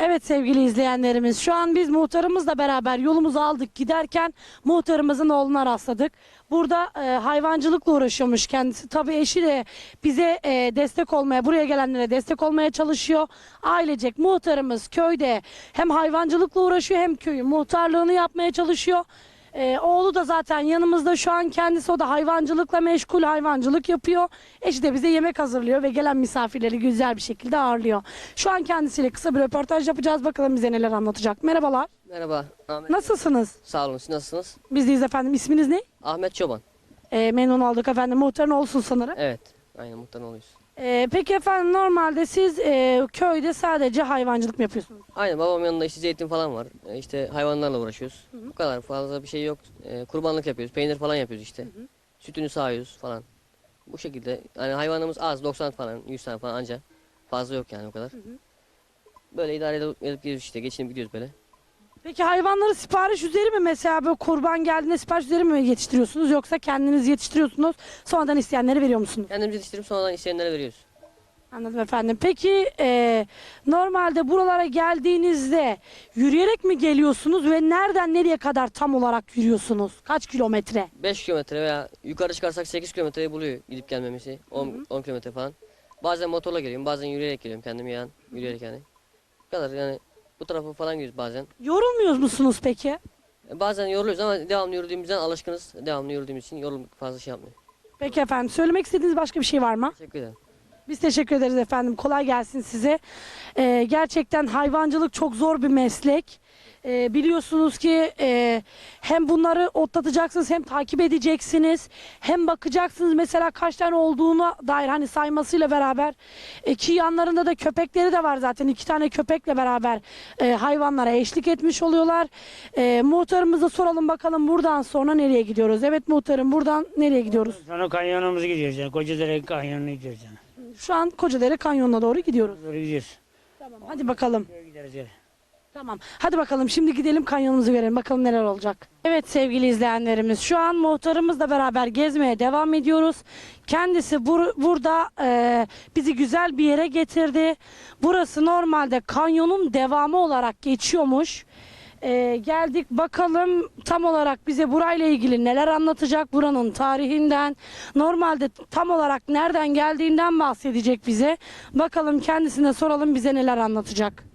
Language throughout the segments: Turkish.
Evet sevgili izleyenlerimiz şu an biz muhtarımızla beraber yolumuzu aldık giderken muhtarımızın oğluna rastladık. Burada e, hayvancılıkla uğraşıyormuş kendisi. Tabii eşi de bize e, destek olmaya buraya gelenlere destek olmaya çalışıyor. Ailecek muhtarımız köyde hem hayvancılıkla uğraşıyor hem köyün muhtarlığını yapmaya çalışıyor. E, oğlu da zaten yanımızda şu an kendisi o da hayvancılıkla meşgul hayvancılık yapıyor. Eşi de bize yemek hazırlıyor ve gelen misafirleri güzel bir şekilde ağırlıyor. Şu an kendisiyle kısa bir röportaj yapacağız. Bakalım bize neler anlatacak. Merhabalar. Merhaba Ahmet. Nasılsınız? Sağ olun siz nasılsınız? Bizdeyiz efendim. İsminiz ne? Ahmet Çoban. E, memnun olduk efendim. Muhtarın olsun sanırım. Evet. Aynen muhtar oluyoruz. E, peki efendim normalde siz e, köyde sadece hayvancılık mı yapıyorsunuz? Aynen babam yanında işte zeytin falan var. E, İşte hayvanlarla uğraşıyoruz. Bu kadar fazla bir şey yok. E, kurbanlık yapıyoruz. Peynir falan yapıyoruz işte. Sütünü sağıyoruz falan. Bu şekilde. Yani hayvanımız az 90 falan 100 tane falan anca. Fazla yok yani o kadar. Böyle idare edip, edip gidiyoruz işte. Geçinip gidiyoruz böyle. Peki hayvanları sipariş üzeri mi mesela böyle kurban geldiğinde sipariş üzeri mi yetiştiriyorsunuz yoksa kendiniz yetiştiriyorsunuz sonradan isteyenlere veriyor musunuz? Kendimiz yetiştirip sonradan isteyenlere veriyoruz. Anladım efendim. Peki e, normalde buralara geldiğinizde yürüyerek mi geliyorsunuz ve nereden nereye kadar tam olarak yürüyorsunuz? Kaç kilometre? 5 kilometre veya yukarı çıkarsak 8 kilometreyi buluyor gidip gelmemesi. 10, 10 kilometre falan. Bazen motorla geliyorum, bazen yürüyerek geliyorum kendim yani. Yürüyerek yani. Bu kadar yani. Bu tarafa falan gidiyoruz bazen. Yorulmuyor musunuz peki? E, Bazen yoruluyoruz ama devamlı yürüdüğümüzden alışkınız. Devamlı yürüdüğümüz için yorulmak fazla şey yapmıyor. Peki efendim söylemek istediğiniz başka bir şey var mı? Teşekkür ederim. Biz teşekkür ederiz efendim. Kolay gelsin size. Ee, gerçekten hayvancılık çok zor bir meslek. Ee, biliyorsunuz ki e, hem bunları otlatacaksınız hem takip edeceksiniz. Hem bakacaksınız mesela kaç tane olduğuna dair hani saymasıyla beraber. E, ki yanlarında da köpekleri de var zaten. iki tane köpekle beraber e, hayvanlara eşlik etmiş oluyorlar. E, muhtarımıza soralım bakalım buradan sonra nereye gidiyoruz? Evet muhtarım buradan nereye gidiyoruz? Sonra kanyonumuza gidiyoruz yani. Kocadere kanyonuna gidiyoruz yani. Şu an Kocadere Kanyonu'na doğru gidiyoruz. Doğru gidiyoruz. Tamam hadi bakalım. Gideriz yani. Tamam. Hadi bakalım şimdi gidelim kanyonumuzu görelim. Bakalım neler olacak. Evet sevgili izleyenlerimiz şu an muhtarımızla beraber gezmeye devam ediyoruz. Kendisi bur- burada e, bizi güzel bir yere getirdi. Burası normalde kanyonun devamı olarak geçiyormuş. E, geldik bakalım tam olarak bize burayla ilgili neler anlatacak buranın tarihinden normalde tam olarak nereden geldiğinden bahsedecek bize bakalım kendisine soralım bize neler anlatacak.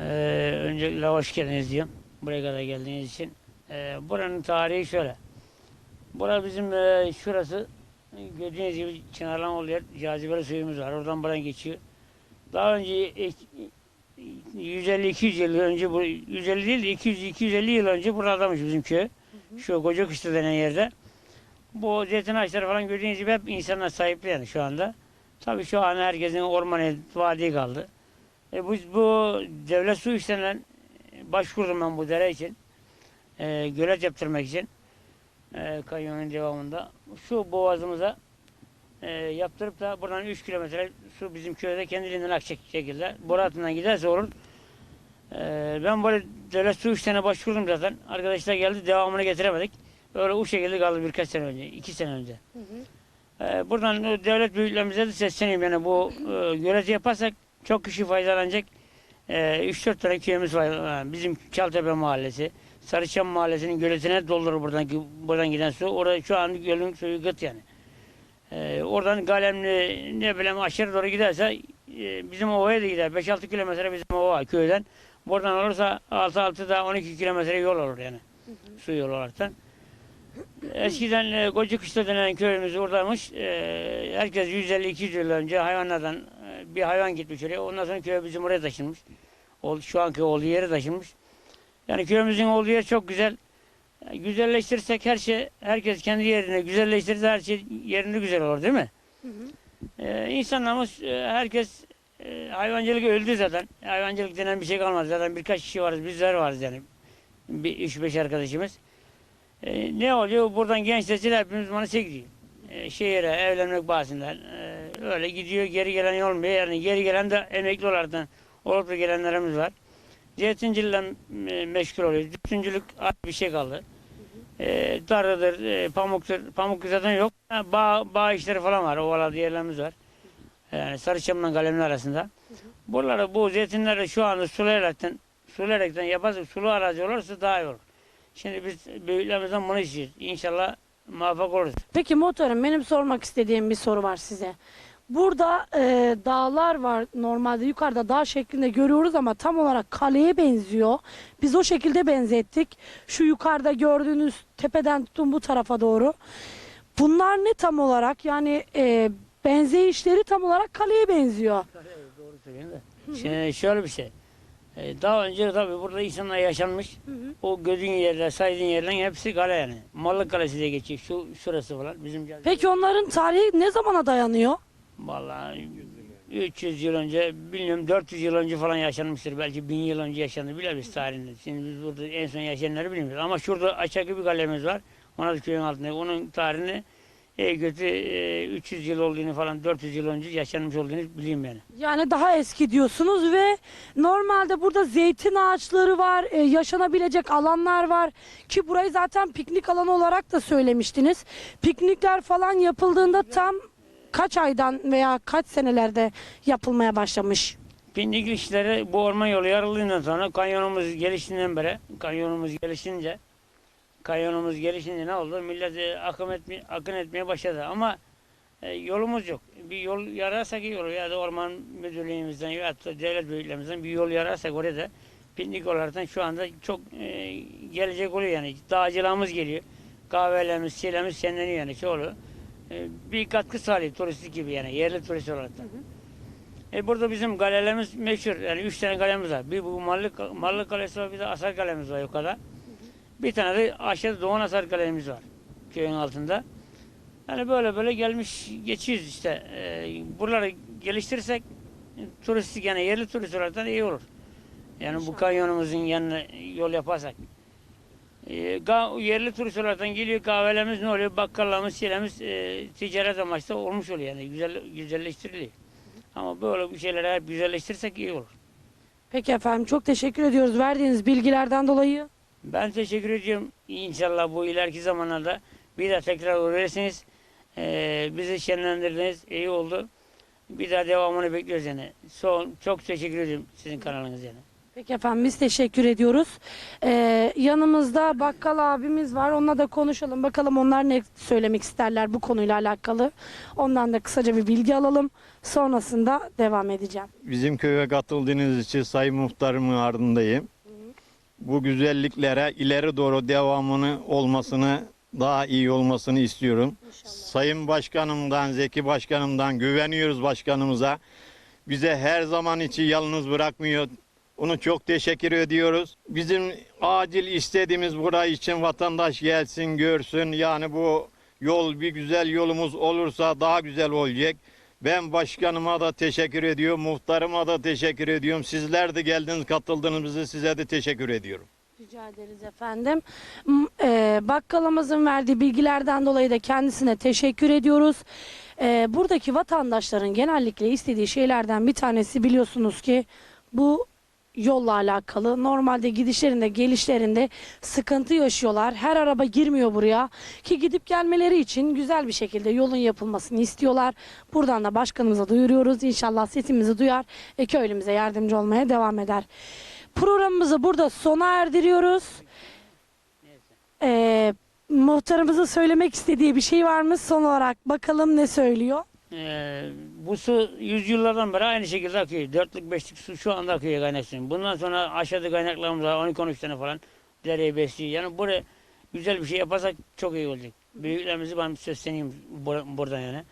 Ee, öncelikle hoş geldiniz diyorum. Buraya kadar geldiğiniz için. Ee, buranın tarihi şöyle. Bura bizim e, şurası gördüğünüz gibi Çınarlan oluyor. Cazibeli suyumuz var. Oradan buradan geçiyor. Daha önce e, 150-200 yıl önce bu 150 değil de 200-250 yıl önce buradaymış bizim köy. Şu koca kışla denen yerde. Bu zeytin ağaçları falan gördüğünüz gibi hep insanlar sahipli yani şu anda. Tabii şu an herkesin ormanı, vadi kaldı. E bu, bu devlet su işlerinden başvurdum ben bu dere için. E, gölet yaptırmak için. E, kanyonun devamında. Şu boğazımıza e, yaptırıp da buradan 3 kilometre su bizim köyde kendiliğinden akacak şekilde. Boru hattından giderse olur. E, ben böyle devlet su işlerine başvurdum zaten. Arkadaşlar geldi devamını getiremedik. Öyle o şekilde kaldı birkaç sene önce, iki sene önce. E, buradan devlet büyüklerimize de sesleniyorum yani bu e, göleti yaparsak çok kişi faydalanacak. E, 3-4 tane köyümüz var. Bizim Çaltepe Mahallesi, Sarıçam Mahallesi'nin göletine doldurur buradan, buradan giden su. Orada şu an gölün suyu gıt yani. E, oradan Galemli ne bileyim aşağı doğru giderse e, bizim ovaya da gider. 5-6 kilometre bizim ova köyden. Buradan olursa 6-6 da 12 kilometre yol olur yani. Su yolu olaraktan. Eskiden e, Koca Kışla denen köyümüz oradaymış. E, herkes 150-200 yıl önce hayvanlardan bir hayvan gitmiş oraya. Ondan sonra köy bizim oraya taşınmış. Şu anki olduğu yere taşınmış. Yani köyümüzün olduğu yer çok güzel. E, güzelleştirirsek her şey, herkes kendi yerine güzelleştirirse her şey yerinde güzel olur değil mi? E, insanlarımız, e, herkes e, hayvancılık öldü zaten. Hayvancılık denen bir şey kalmadı. Zaten birkaç kişi varız, bizler varız yani. Bir, üç beş arkadaşımız. E, ne oluyor? Buradan genç nesil hepimiz Manisa'ya gidiyor. E, şehire, evlenmek bahsedinden. E, öyle gidiyor, geri gelen olmuyor. Yani geri gelen de emekli olaraktan olup da gelenlerimiz var. Zeytincilikle e, meşgul oluyor. Tütüncülük az bir şey kaldı. E, e, pamuktur. Pamuk zaten yok. Bağ, bağ işleri falan var. Ovalarda yerlerimiz var. Yani Sarıçam'la Kalemli arasında. Buraları bu zeytinleri şu anda sulayaraktan, sulayaraktan yaparsak sulu arazi olursa daha iyi olur. Şimdi biz büyüklerimizden bunu istiyoruz. İnşallah muvaffak oluruz. Peki muhtarım benim sormak istediğim bir soru var size. Burada e, dağlar var normalde yukarıda dağ şeklinde görüyoruz ama tam olarak kaleye benziyor. Biz o şekilde benzettik. Şu yukarıda gördüğünüz tepeden tutun bu tarafa doğru. Bunlar ne tam olarak yani e, benzeyişleri tam olarak kaleye benziyor. Doğru söylüyorsun da. Şimdi şöyle bir şey. Ee, Daha önce tabii burada insanlar yaşanmış. O gözün yerler, saydığın yerlerin hepsi kale yani. Mallık Kalesi diye geçiyor. Şu şurası falan bizim cazibe- Peki onların tarihi ne zamana dayanıyor? Vallahi 300 yıl önce, bilmiyorum 400 yıl önce falan yaşanmıştır. Belki 1000 yıl önce yaşandı bile biz tarihinde. Şimdi biz burada en son yaşayanları bilmiyoruz. Ama şurada aşağı bir kalemiz var. Ona da köyün altında. Onun tarihini e, götü e, 300 yıl olduğunu falan 400 yıl önce yaşanmış olduğunu bileyim yani. Yani daha eski diyorsunuz ve normalde burada zeytin ağaçları var, e, yaşanabilecek alanlar var ki burayı zaten piknik alanı olarak da söylemiştiniz. Piknikler falan yapıldığında tam kaç aydan veya kaç senelerde yapılmaya başlamış? Pindik işleri bu orman yolu yarıldığından sonra kanyonumuz gelişinden beri, kanyonumuz gelişince, kanyonumuz gelişince ne oldu? Millet e, akım etme, akın etmeye başladı ama e, yolumuz yok. Bir yol yararsak iyi olur ya da orman müdürlüğümüzden ya da devlet büyüklerimizden bir yol yararsak oraya da piknik olarak şu anda çok e, gelecek oluyor yani. Dağcılığımız geliyor. Kahvelerimiz, şeylerimiz şenleniyor yani şey oluyor. E, bir katkı sağlıyor turistik gibi yani yerli turist olarak da. E burada bizim kalelerimiz meşhur. Yani üç tane kalemiz var. Bir bu Mallık, Mallık Kalesi var, bir de Asar Kalemiz var yukarıda. Bir tane de aşağıda Doğan Asar Kalemiz var. Köyün altında. Yani böyle böyle gelmiş geçiyoruz işte. E, buraları geliştirirsek turistik yani yerli turist olarak da iyi olur. Yani bu kanyonumuzun yanına yol yaparsak. E, yerli turist olarak geliyor kahvelerimiz ne oluyor? Bakkallarımız, şeylerimiz e, ticaret amaçlı olmuş oluyor yani güzel güzelleştiriliyor. Ama böyle bir şeyleri hep güzelleştirirsek iyi olur. Peki efendim çok teşekkür ediyoruz verdiğiniz bilgilerden dolayı. Ben teşekkür ediyorum. İnşallah bu ileriki zamanlarda bir daha tekrar uğraşırsınız. Ee, bizi şenlendirdiniz. İyi oldu. Bir daha devamını bekliyoruz yani. Son, çok teşekkür ediyorum sizin kanalınız yani. Peki efendim biz teşekkür ediyoruz. Ee, yanımızda bakkal abimiz var. Onunla da konuşalım. Bakalım onlar ne söylemek isterler bu konuyla alakalı. Ondan da kısaca bir bilgi alalım. Sonrasında devam edeceğim. Bizim köye katıldığınız için Sayın Muhtarımın ardındayım. Bu güzelliklere ileri doğru devamını olmasını, daha iyi olmasını istiyorum. Sayın Başkanımdan, Zeki Başkanımdan güveniyoruz başkanımıza. Bize her zaman için yalnız bırakmıyor. Onu çok teşekkür ediyoruz. Bizim acil istediğimiz burayı için vatandaş gelsin, görsün. Yani bu yol bir güzel yolumuz olursa daha güzel olacak. Ben başkanıma da teşekkür ediyorum, muhtarıma da teşekkür ediyorum. Sizler de geldiniz, katıldınız bize size de teşekkür ediyorum. Rica ederiz efendim. E, bakkalımızın verdiği bilgilerden dolayı da kendisine teşekkür ediyoruz. E, buradaki vatandaşların genellikle istediği şeylerden bir tanesi biliyorsunuz ki bu yolla alakalı. Normalde gidişlerinde gelişlerinde sıkıntı yaşıyorlar. Her araba girmiyor buraya ki gidip gelmeleri için güzel bir şekilde yolun yapılmasını istiyorlar. Buradan da başkanımıza duyuruyoruz. İnşallah sesimizi duyar ve köylümüze yardımcı olmaya devam eder. Programımızı burada sona erdiriyoruz. Ee, muhtarımızın söylemek istediği bir şey var mı? Son olarak bakalım ne söylüyor. Ee, bu su yüzyıllardan beri aynı şekilde akıyor. Dörtlük beşlik su şu anda akıyor kaynak suyu. Bundan sonra aşağıda kaynaklarımız var 12-13 tane falan dereyi besliyor. Yani buraya güzel bir şey yaparsak çok iyi olacak. Büyüklerimizi ben sesleneyim bur- buradan yani.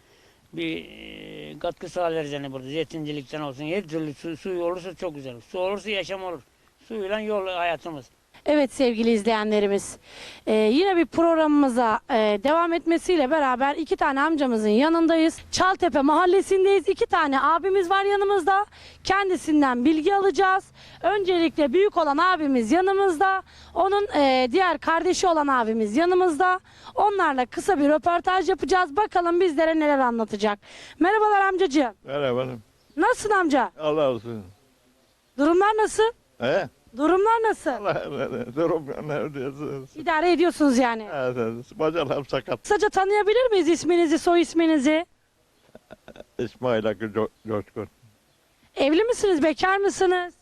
Bir e, katkı sağlarız yani burada. Zeytincilikten olsun. Her türlü su, su olursa çok güzel. Su olursa yaşam olur. Suyla yol hayatımız. Evet sevgili izleyenlerimiz ee, yine bir programımıza e, devam etmesiyle beraber iki tane amcamızın yanındayız. Çaltepe mahallesindeyiz. İki tane abimiz var yanımızda. Kendisinden bilgi alacağız. Öncelikle büyük olan abimiz yanımızda. Onun e, diğer kardeşi olan abimiz yanımızda. Onlarla kısa bir röportaj yapacağız. Bakalım bizlere neler anlatacak. Merhabalar amcacığım. Merhaba. Nasılsın amca? Allah olsun. Durumlar nasıl? He? Durumlar nasıl? Durum neredesiniz? İdare ediyorsunuz yani. Evet, bacalarım sakat. Kısaca tanıyabilir miyiz isminizi, soy isminizi? İsmail Akı Co- Coşkun. Evli misiniz, bekar mısınız?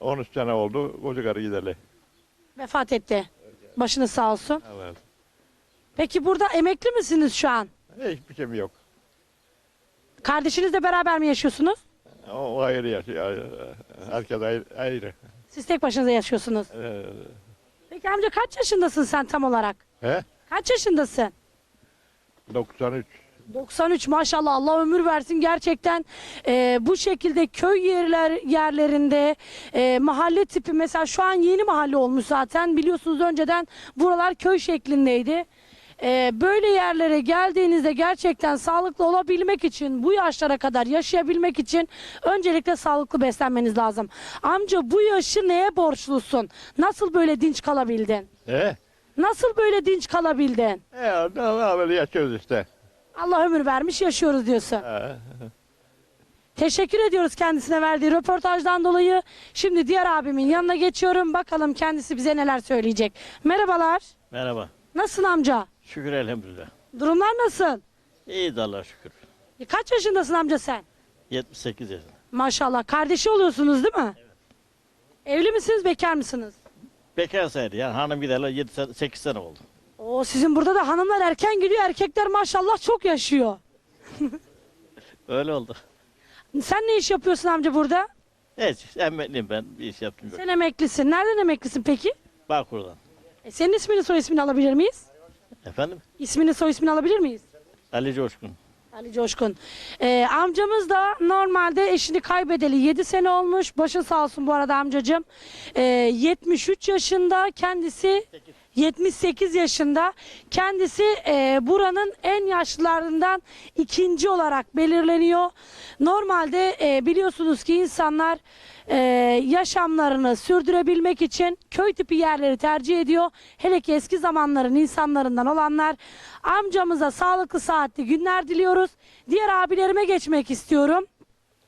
13 sene oldu koca karı gideli. Vefat etti. Başınız sağ olsun. Evet. Peki burada emekli misiniz şu an? Hiçbir şeyim yok. Kardeşinizle beraber mi yaşıyorsunuz? O, o ayrı yaşıyor. Herkes ayrı. ayrı. Siz tek başınıza yaşıyorsunuz. Ee, Peki amca kaç yaşındasın sen tam olarak? he? Kaç yaşındasın? 93. 93 maşallah Allah ömür versin gerçekten e, bu şekilde köy yerler yerlerinde e, mahalle tipi mesela şu an yeni mahalle olmuş zaten biliyorsunuz önceden buralar köy şeklindeydi. E, böyle yerlere geldiğinizde gerçekten sağlıklı olabilmek için bu yaşlara kadar yaşayabilmek için öncelikle sağlıklı beslenmeniz lazım. Amca bu yaşı neye borçlusun? Nasıl böyle dinç kalabildin? He? Nasıl böyle dinç kalabildin? E, ne, böyle yaşıyoruz işte. Allah ömür vermiş yaşıyoruz diyorsun. He. Teşekkür ediyoruz kendisine verdiği röportajdan dolayı. Şimdi diğer abimin yanına geçiyorum. Bakalım kendisi bize neler söyleyecek. Merhabalar. Merhaba. Nasılsın amca? Şükür elhamdülillah. Durumlar nasıl? İyi de Allah'a şükür. E, Kaç yaşındasın amca sen? 78 yaşında. Maşallah. Kardeşi oluyorsunuz değil mi? Evli misiniz, bekar mısınız? Bekar saydı yani hanım giderler 7 sene, 8 sene oldu. Oo, sizin burada da hanımlar erken gidiyor, erkekler maşallah çok yaşıyor. Öyle oldu. Sen ne iş yapıyorsun amca burada? Evet emekliyim ben bir iş yaptım. Sen emeklisin. Nereden emeklisin peki? Bağkur'dan. E, senin ismini, soy ismini alabilir miyiz? Efendim? İsmini, soy ismini alabilir miyiz? Ali Coşkun. Ali Coşkun. Ee, amcamız da normalde eşini kaybedeli 7 sene olmuş. Başın sağ olsun bu arada amcacığım. Ee, 73 yaşında kendisi 78 yaşında kendisi e, buranın en yaşlılarından ikinci olarak belirleniyor. Normalde e, biliyorsunuz ki insanlar e, yaşamlarını sürdürebilmek için köy tipi yerleri tercih ediyor. Hele ki eski zamanların insanlarından olanlar amcamıza sağlıklı saatli günler diliyoruz. Diğer abilerime geçmek istiyorum.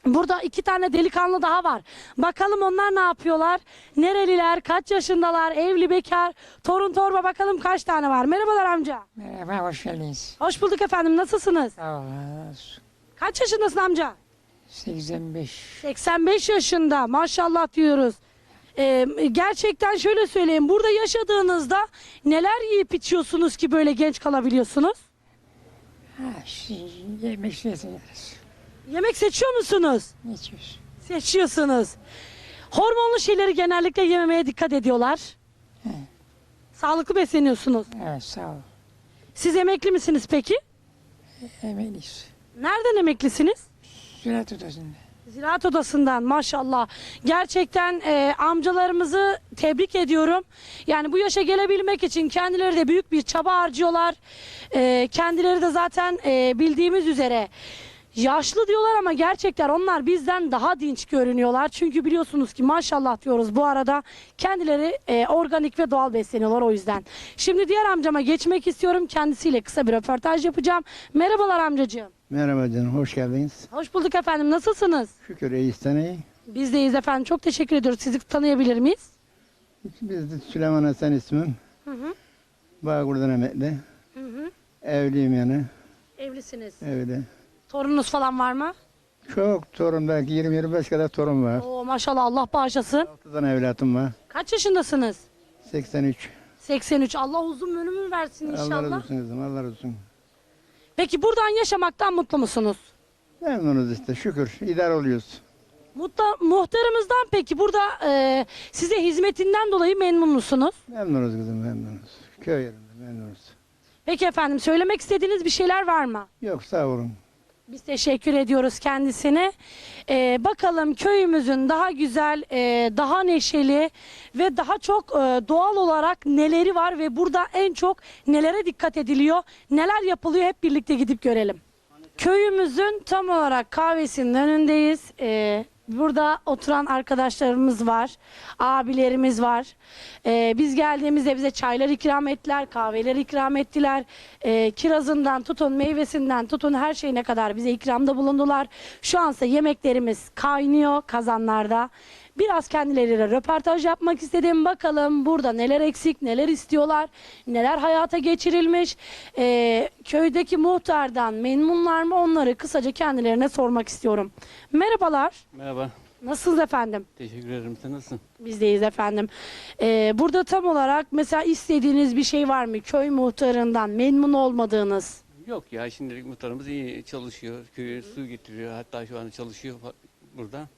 Burada iki tane delikanlı daha var. Bakalım onlar ne yapıyorlar? Nereliler, kaç yaşındalar, evli, bekar, torun torba bakalım kaç tane var. Merhabalar amca. Merhaba, hoş geldiniz. Hoş bulduk efendim. Nasılsınız? Sağ olun. Kaç yaşındasın amca? 85. 85 yaşında. Maşallah diyoruz. Ee, gerçekten şöyle söyleyeyim. Burada yaşadığınızda neler yiyip içiyorsunuz ki böyle genç kalabiliyorsunuz? Ha, şey, yemek seçiyoruz. Yemek seçiyor musunuz? Ne içiyoruz? Seçiyorsunuz. Hormonlu şeyleri genellikle yememeye dikkat ediyorlar. He. Sağlıklı besleniyorsunuz. Evet, sağ ol. Siz emekli misiniz peki? Emeliyiz. Nereden emeklisiniz? Ziraat odasında. Ziraat Odası'ndan maşallah. Gerçekten e, amcalarımızı tebrik ediyorum. Yani bu yaşa gelebilmek için kendileri de büyük bir çaba harcıyorlar. E, kendileri de zaten e, bildiğimiz üzere yaşlı diyorlar ama gerçekten onlar bizden daha dinç görünüyorlar. Çünkü biliyorsunuz ki maşallah diyoruz bu arada kendileri e, organik ve doğal besleniyorlar o yüzden. Şimdi diğer amcama geçmek istiyorum. Kendisiyle kısa bir röportaj yapacağım. Merhabalar amcacığım. Merhaba canım, hoş geldiniz. Hoş bulduk efendim. Nasılsınız? Şükür iyiyiz iyi. Biz deyiz efendim. Çok teşekkür ediyoruz. Sizi tanıyabilir miyiz? Biz de Süleyman Hasan ismim. Hı hı. Bağkur'dan emekli. Hı hı. Evliyim yani, Evlisiniz. evli. Torununuz falan var mı? Çok torun, belki 20-25 kadar torun var. Oo maşallah Allah bağışlasın. 6 tane evlatım var. Kaç yaşındasınız? 83. 83. Allah uzun ömür versin Allah razı inşallah. olsun kızım, Allah razı olsun. Peki buradan yaşamaktan mutlu musunuz? Memnunuz işte, şükür. idare oluyoruz. Mutlu, muhtarımızdan peki burada e, size hizmetinden dolayı memnun musunuz? Memnunuz kızım, memnunuz. Köy yerinde memnunuz. Peki efendim söylemek istediğiniz bir şeyler var mı? Yok sağ olun. Biz teşekkür ediyoruz kendisine. Ee, bakalım köyümüzün daha güzel, e, daha neşeli ve daha çok e, doğal olarak neleri var ve burada en çok nelere dikkat ediliyor, neler yapılıyor hep birlikte gidip görelim. Köyümüzün tam olarak kahvesinin önündeyiz. Ee, burada oturan arkadaşlarımız var, abilerimiz var. Ee, biz geldiğimizde bize çaylar ikram ettiler, kahveler ikram ettiler. Ee, kirazından tutun, meyvesinden tutun her şeyine kadar bize ikramda bulundular. Şu ansa yemeklerimiz kaynıyor kazanlarda. Biraz kendileriyle röportaj yapmak istedim. Bakalım burada neler eksik, neler istiyorlar, neler hayata geçirilmiş. Ee, köydeki muhtardan memnunlar mı onları kısaca kendilerine sormak istiyorum. Merhabalar. Merhaba. Nasılsınız efendim? Teşekkür ederim. Sen nasılsın? Bizdeyiz efendim. Ee, burada tam olarak mesela istediğiniz bir şey var mı? Köy muhtarından memnun olmadığınız. Yok ya şimdilik muhtarımız iyi çalışıyor. Köye su getiriyor. Hatta şu anda çalışıyor burada.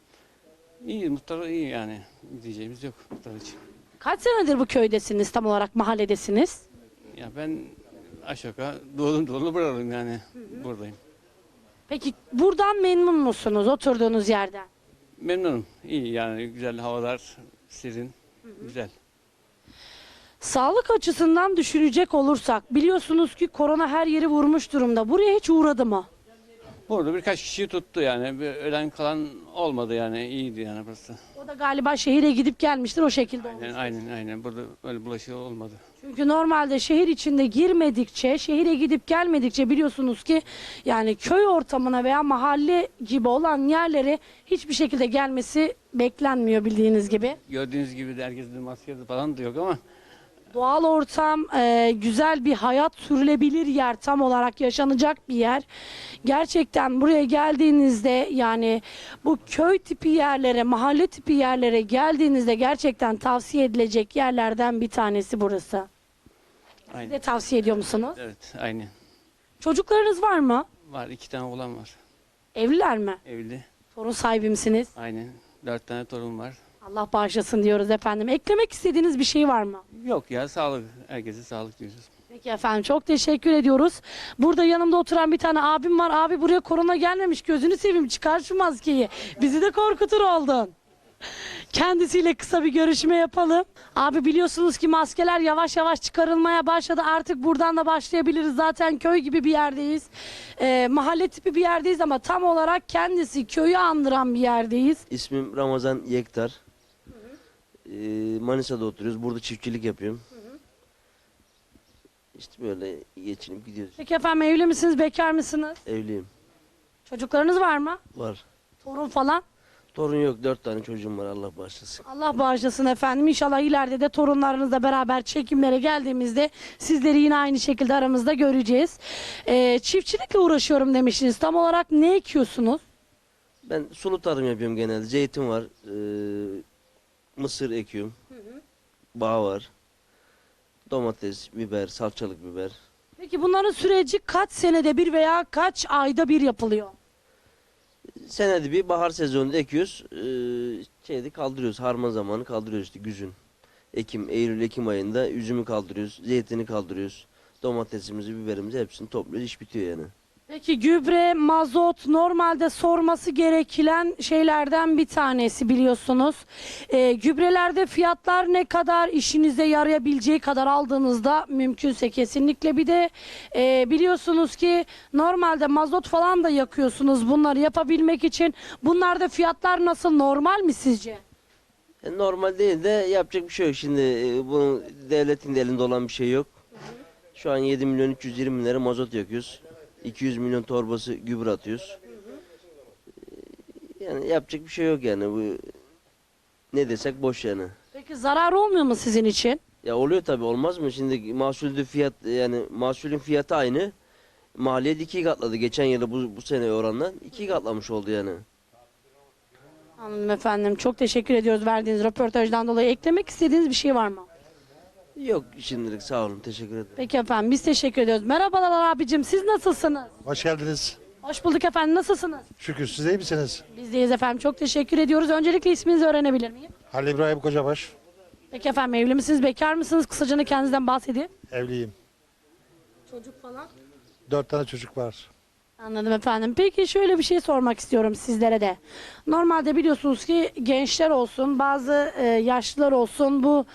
İyi muhtar iyi yani. Diyeceğimiz yok muhtar için. Kaç senedir bu köydesiniz tam olarak mahalledesiniz? Ya ben aşağı doğdum doğulu buralıyım yani. Buradayım. Peki buradan memnun musunuz oturduğunuz yerden? Memnunum. İyi yani güzel havalar, serin, güzel. Sağlık açısından düşünecek olursak biliyorsunuz ki korona her yeri vurmuş durumda. Buraya hiç uğradı mı? Burada birkaç kişiyi tuttu yani. Bir ölen kalan olmadı yani. iyiydi yani burası. O da galiba şehire gidip gelmiştir o şekilde olmuş. Aynen aynen aynen. Burada öyle bulaşı olmadı. Çünkü normalde şehir içinde girmedikçe, şehire gidip gelmedikçe biliyorsunuz ki yani köy ortamına veya mahalle gibi olan yerlere hiçbir şekilde gelmesi beklenmiyor bildiğiniz gibi. Gördüğünüz gibi de herkesin maskesi falan da yok ama Doğal ortam, e, güzel bir hayat sürülebilir yer, tam olarak yaşanacak bir yer. Gerçekten buraya geldiğinizde yani bu köy tipi yerlere, mahalle tipi yerlere geldiğinizde gerçekten tavsiye edilecek yerlerden bir tanesi burası. Siz aynen. de tavsiye ediyor musunuz? Evet aynen. Çocuklarınız var mı? Var iki tane oğlan var. Evliler mi? Evli. Torun sahibi misiniz? Aynen. Dört tane torun var. Allah bağışlasın diyoruz efendim. Eklemek istediğiniz bir şey var mı? Yok ya sağlık. Herkese sağlık diyoruz. Peki efendim çok teşekkür ediyoruz. Burada yanımda oturan bir tane abim var. Abi buraya korona gelmemiş. Gözünü seveyim çıkar şu maskeyi. Bizi de korkutur oldun. Kendisiyle kısa bir görüşme yapalım. Abi biliyorsunuz ki maskeler yavaş yavaş çıkarılmaya başladı. Artık buradan da başlayabiliriz. Zaten köy gibi bir yerdeyiz. Ee, mahalle tipi bir yerdeyiz ama tam olarak kendisi köyü andıran bir yerdeyiz. İsmim Ramazan Yektar. Ee, Manisa'da oturuyoruz. Burada çiftçilik yapıyorum. İşte böyle geçinip gidiyoruz. Peki efendim evli misiniz, bekar mısınız? Evliyim. Çocuklarınız var mı? Var. Torun falan? Torun yok. Dört tane çocuğum var. Allah bağışlasın. Allah bağışlasın efendim. İnşallah ileride de torunlarınızla beraber çekimlere geldiğimizde sizleri yine aynı şekilde aramızda göreceğiz. Ee, çiftçilikle uğraşıyorum demiştiniz. Tam olarak ne ekiyorsunuz? Ben sulu tarım yapıyorum genelde. Zeytin var. ee, mısır ekiyorum. Bağ var. Domates, biber, salçalık biber. Peki bunların süreci kaç senede bir veya kaç ayda bir yapılıyor? Senede bir bahar sezonunda ekiyoruz. Ee, şeyde kaldırıyoruz. Harman zamanı kaldırıyoruz işte güzün. Ekim, Eylül, Ekim ayında üzümü kaldırıyoruz. Zeytini kaldırıyoruz. Domatesimizi, biberimizi hepsini topluyoruz. iş bitiyor yani. Peki gübre, mazot normalde sorması gereken şeylerden bir tanesi biliyorsunuz. Ee, gübrelerde fiyatlar ne kadar işinize yarayabileceği kadar aldığınızda mümkünse kesinlikle bir de e, biliyorsunuz ki normalde mazot falan da yakıyorsunuz bunları yapabilmek için. Bunlarda fiyatlar nasıl normal mi sizce? E, normal değil de yapacak bir şey yok. Şimdi e, bunun devletin de elinde olan bir şey yok. Şu an 7 milyon 320 bin lira mazot yakıyoruz. 200 milyon torbası gübre atıyoruz. E, Yani yapacak bir şey yok yani. Bu ne desek boş yani. Peki zarar olmuyor mu sizin için? Ya oluyor tabii olmaz mı? Şimdi mahsulde fiyat yani mahsulün fiyatı aynı. Maliyet iki katladı geçen yılı bu, bu sene oranla. iki katlamış oldu yani. Anladım efendim. Çok teşekkür ediyoruz verdiğiniz röportajdan dolayı. Eklemek istediğiniz bir şey var mı? Yok şimdilik sağ olun teşekkür ederim. Peki efendim biz teşekkür ediyoruz. Merhabalar abicim siz nasılsınız? Hoş geldiniz. Hoş bulduk efendim nasılsınız? Şükür siz iyi misiniz? Bizdeyiz efendim çok teşekkür ediyoruz. Öncelikle isminizi öğrenebilir miyim? Halil İbrahim Kocabaş. Peki efendim evli misiniz bekar mısınız? Kısaca kendinizden bahsedin. Evliyim. Çocuk falan. Dört tane çocuk var. Anladım efendim. Peki şöyle bir şey sormak istiyorum sizlere de. Normalde biliyorsunuz ki gençler olsun, bazı e, yaşlılar olsun bu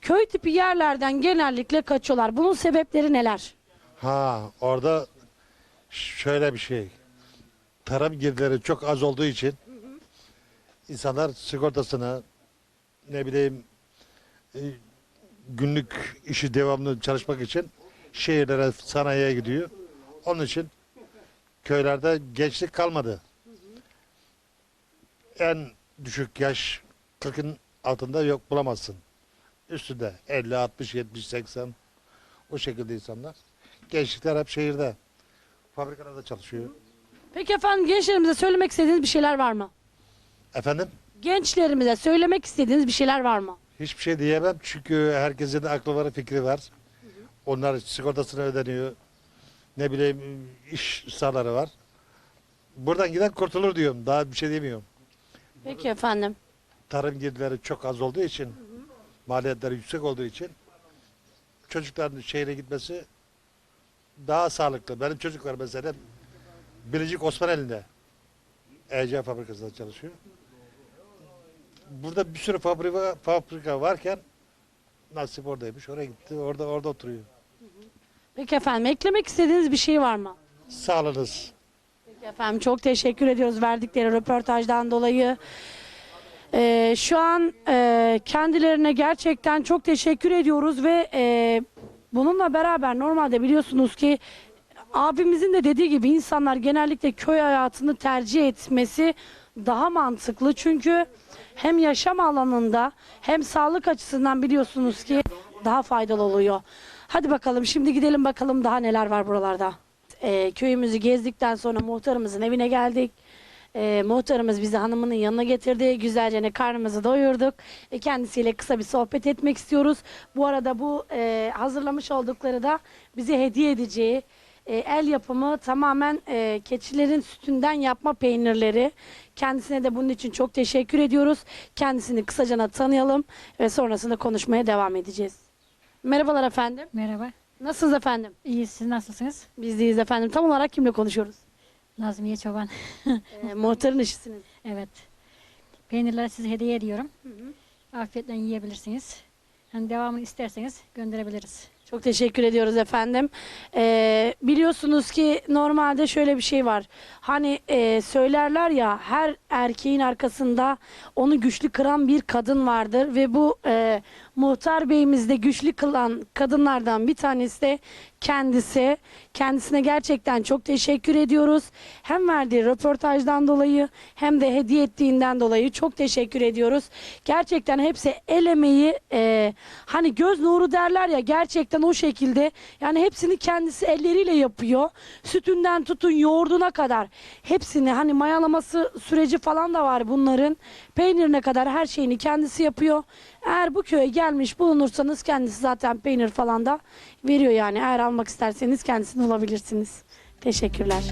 köy tipi yerlerden genellikle kaçıyorlar. Bunun sebepleri neler? Ha orada şöyle bir şey. Tarım girdileri çok az olduğu için insanlar sigortasını ne bileyim e, günlük işi devamlı çalışmak için şehirlere, sanayiye gidiyor. Onun için köylerde gençlik kalmadı. En düşük yaş 40'ın altında yok bulamazsın. Üstünde 50, 60, 70, 80 o şekilde insanlar. Gençlikler hep şehirde. Fabrikalarda çalışıyor. Peki efendim gençlerimize söylemek istediğiniz bir şeyler var mı? Efendim? Gençlerimize söylemek istediğiniz bir şeyler var mı? Hiçbir şey diyemem çünkü herkesin aklı var, fikri var. Onlar sigortasını ödeniyor. Ne bileyim iş sahaları var. Buradan giden kurtulur diyorum. Daha bir şey demiyorum. Peki efendim. Tarım girdileri çok az olduğu için, maliyetleri yüksek olduğu için çocukların şehre gitmesi daha sağlıklı. Benim çocuklar mesela Bilecik Osmaneli'nde EC fabrikasında çalışıyor. Burada bir sürü fabrika, fabrika varken nasip oradaymış. Oraya gitti. Orada orada oturuyor. Peki efendim eklemek istediğiniz bir şey var mı? Sağlınız. Peki efendim çok teşekkür ediyoruz verdikleri röportajdan dolayı. Ee, şu an e, kendilerine gerçekten çok teşekkür ediyoruz ve e, bununla beraber normalde biliyorsunuz ki abimizin de dediği gibi insanlar genellikle köy hayatını tercih etmesi daha mantıklı. Çünkü hem yaşam alanında hem sağlık açısından biliyorsunuz ki daha faydalı oluyor. Hadi bakalım şimdi gidelim bakalım daha neler var buralarda. Ee, köyümüzü gezdikten sonra muhtarımızın evine geldik. Ee, muhtarımız bizi hanımının yanına getirdi. Güzelce ne karnımızı doyurduk. E, kendisiyle kısa bir sohbet etmek istiyoruz. Bu arada bu e, hazırlamış oldukları da bize hediye edeceği e, el yapımı tamamen e, keçilerin sütünden yapma peynirleri. Kendisine de bunun için çok teşekkür ediyoruz. Kendisini kısaca tanıyalım ve sonrasında konuşmaya devam edeceğiz. Merhabalar efendim. Merhaba. Nasılsınız efendim? İyi siz nasılsınız? Biz deyiz efendim. Tam olarak kimle konuşuyoruz? Nazmiye Çoban. E, muhtarın eşisiniz. evet. Peynirleri size hediye ediyorum. Afiyetle yiyebilirsiniz. Hani devamını isterseniz gönderebiliriz. Çok teşekkür ediyoruz efendim. Ee, biliyorsunuz ki normalde şöyle bir şey var. Hani e, söylerler ya her erkeğin arkasında onu güçlü kıran bir kadın vardır ve bu e, muhtar beyimizde güçlü kılan kadınlardan bir tanesi de kendisi. Kendisine gerçekten çok teşekkür ediyoruz. Hem verdiği röportajdan dolayı hem de hediye ettiğinden dolayı çok teşekkür ediyoruz. Gerçekten hepsi el emeği e, hani göz nuru derler ya gerçekten o şekilde yani hepsini kendisi elleriyle yapıyor. Sütünden tutun yoğurduna kadar hepsini hani mayalaması süreci falan da var bunların. Peynirine kadar her şeyini kendisi yapıyor. Eğer bu köye gelmiş bulunursanız kendisi zaten peynir falan da veriyor yani. Eğer almak isterseniz kendisini bulabilirsiniz. Teşekkürler.